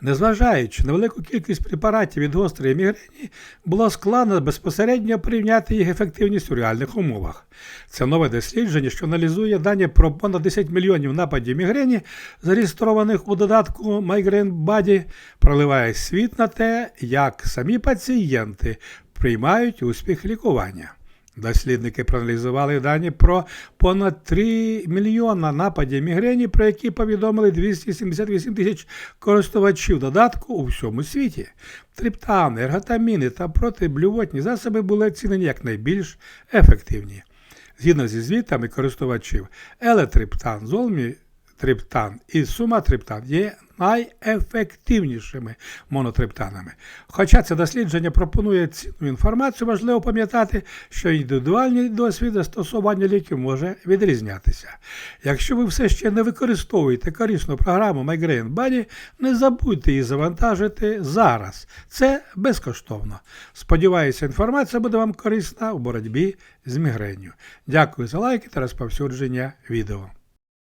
Незважаючи на велику кількість препаратів від гострої мігрені, було складно безпосередньо порівняти їх ефективність у реальних умовах. Це нове дослідження, що аналізує дані про понад 10 мільйонів нападів мігрені, зареєстрованих у додатку Migraine Buddy, проливає світ на те, як самі пацієнти приймають успіх лікування. Дослідники проаналізували дані про понад 3 мільйона нападів мігрені, про які повідомили 278 тисяч користувачів додатку у всьому світі. Триптани, ерготаміни та протиблювотні засоби були оцінені як найбільш ефективні. Згідно зі звітами користувачів, елетриптан, золмітриптан і суматриптан є найефективнішими монотриптанами. Хоча це дослідження пропонує цінну інформацію, важливо пам'ятати, що індивідуальний досвід застосування ліків може відрізнятися. Якщо ви все ще не використовуєте корисну програму Migraine Buddy, не забудьте її завантажити зараз. Це безкоштовно. Сподіваюся, інформація буде вам корисна у боротьбі з мігренью. Дякую за лайки та розповсюдження відео.